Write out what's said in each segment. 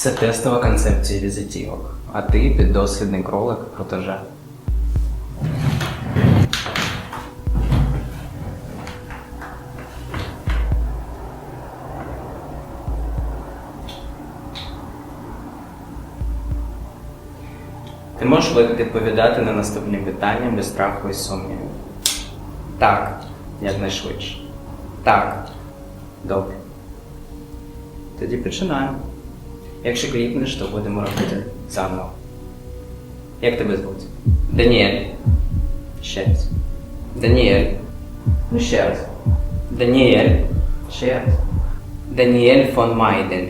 Це тестова концепція візитівок, а ти піддослідний кролик протеже. Ти можеш відповідати на наступні питання без страху і сумнівів. Так, якнайшвидше. Так. Добре. Тоді починаємо. Якщо кліпнеш, то будемо робити заново. Як тебе звуть? Даніель. Ще раз. Даніель. Ну ще раз. Даніель. Ще раз. Даніель фон Майдель.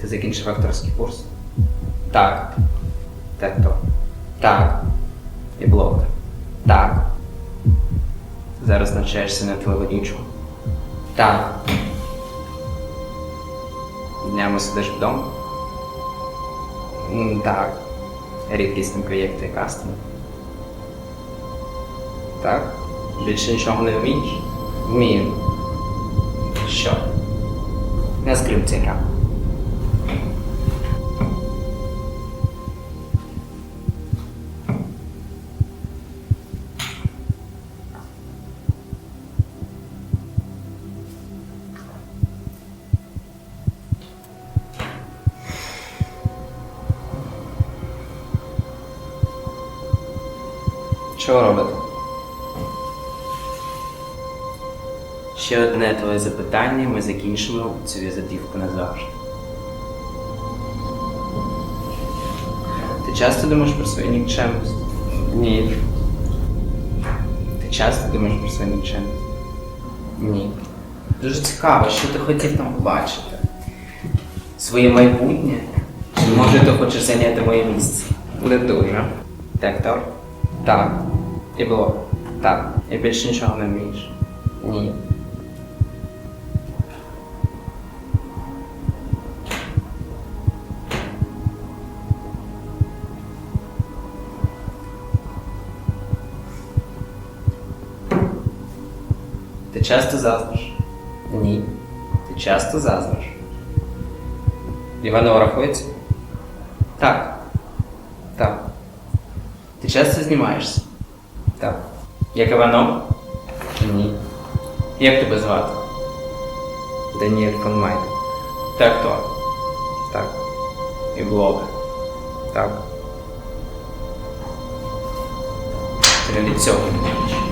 Ти закінчив акторський курс? Так. Так то. Так. І блог. Так. Зараз навчаєшся на телеведучого. Так. Днями сидиш вдома? М, Так. Рідкісні проєкти кастинг. Так. Більше нічого не вмієш? Вмію. Що? На скрипці грав. Що робите? Ще одне твоє запитання, ми закінчимо цю візитівку назавжди. Ти часто думаєш про свою нікчемність? Ні. Ти часто думаєш про свою нікчемність? Ні. Дуже цікаво, що ти хотів там побачити? Своє майбутнє? Чи може ти хочеш зайняти моє місце? Не дуже. Так, так? І було. Так. І більше нічого не вмієш? Ні. Ти часто заздриш? Ні. Ти часто заздриш? Іванова рахується? Так. Так. Ти часто знімаєшся? Так. Як Іванов? Ні. Як тебе звати? Даніель фон Майк. Так то. Так. І блог. Так. Ти не від цього не хочеш.